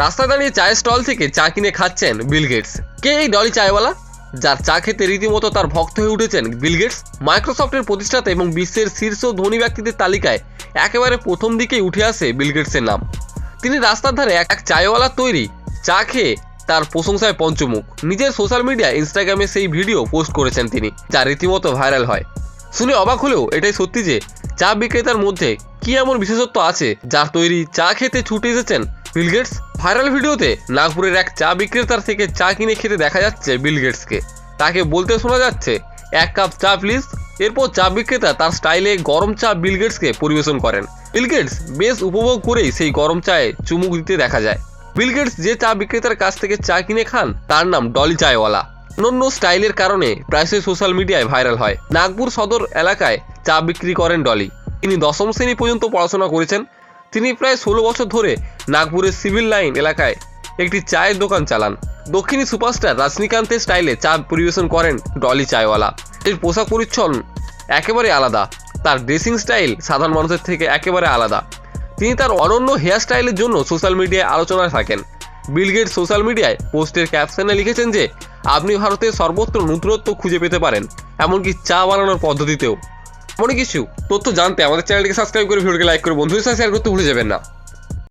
রাস্তায় দাঁড়িয়ে চায়ের স্টল থেকে চা কিনে খাচ্ছেন বিল গেটস। কে এই ডলি চায়ওয়ালা? যার চা খেতে রীতিমতো তার ভক্ত হয়ে উঠেছেন বিল গেটস, মাইক্রোসফটের প্রতিষ্ঠাতা এবং বিশ্বের শীর্ষ ধনী ব্যক্তিদের তালিকায় একেবারে প্রথম দিকেই উঠে আসে বিল গেটসের নাম। তিনি রাস্তার ধারে এক চায়ওয়ালার তৈরি চা খেয়ে তার প্রশংসায় পঞ্চমুখ। নিজের সোশ্যাল মিডিয়া, ইনস্টাগ্রামে সেই ভিডিও পোস্ট করেছেন তিনি, যা রীতিমতো ভাইরাল হয়। শুনে অবাক হলেও এটাই সত্যি যে চা বিক্রেতার মধ্যে কি এমন বিশেষত্ব আছে যার তৈরি চা খেতে ছুটে এসেছেন? বিল গেটস ভাইরাল ভিডিওতে নাগপুরের এক চা বিক্রেতার থেকে চা কিনে খেতে দেখা যাচ্ছে বিল গেটসকে তাকে বলতে শোনা যাচ্ছে, এক কাপ চা প্লিজ এরপর চা বিক্রেতা তার স্টাইলে গরম চা বিল গেটসকে পরিবেশন করেন। বিল গেটস বেশ উপভোগ করেই সেই গরম চায়ে চুমুক দিতে দেখা যায়। বিল গেটস যে চা বিক্রেতার কাছ থেকে চা কিনে খান, তার নাম ডলি চায়ওয়ালা অনন্য স্টাইলের কারণে প্রায়শই সোশ্যাল মিডিয়ায় ভাইরাল হয়। নাগপুর সদর এলাকায় চা বিক্রি করেন ডলি। তিনি দশম শ্রেণি পর্যন্ত পড়াশোনা করেছেন। তিনি প্রায় ষোলো বছর ধরে নাগপুরের সিভিল লাইন এলাকায় একটি চায়ের দোকান চালান। দক্ষিণী সুপারস্টার রজনীকান্তের স্টাইলে চা পরিবেশন করেন ডলি চায়ওয়ালা। এর পোশাক পরিচ্ছন্ন, একেবারে আলাদা। তার ড্রেসিং স্টাইল সাধারণ মানুষের থেকে একেবারে আলাদা। তিনি তার অনন্য হেয়ার স্টাইলের জন্য সোশ্যাল মিডিয়ায় আলোচনায় থাকেন। বিল গেট সোশ্যাল মিডিয়ায় পোস্টের ক্যাপশনে লিখেছেন যে, আপনি ভারতের সর্বত্র নতুনত্ব খুঁজে পেতে পারেন, এমনকি চা বানানোর পদ্ধতিতেও। এমনই কিছু তথ্য জানতে আমাদের চ্যানেলটিকে সাবস্ক্রাইব করে ভিডিওকে লাইক করে বন্ধুদের সাথে শেয়ার করতে ভুলে যাবেন না।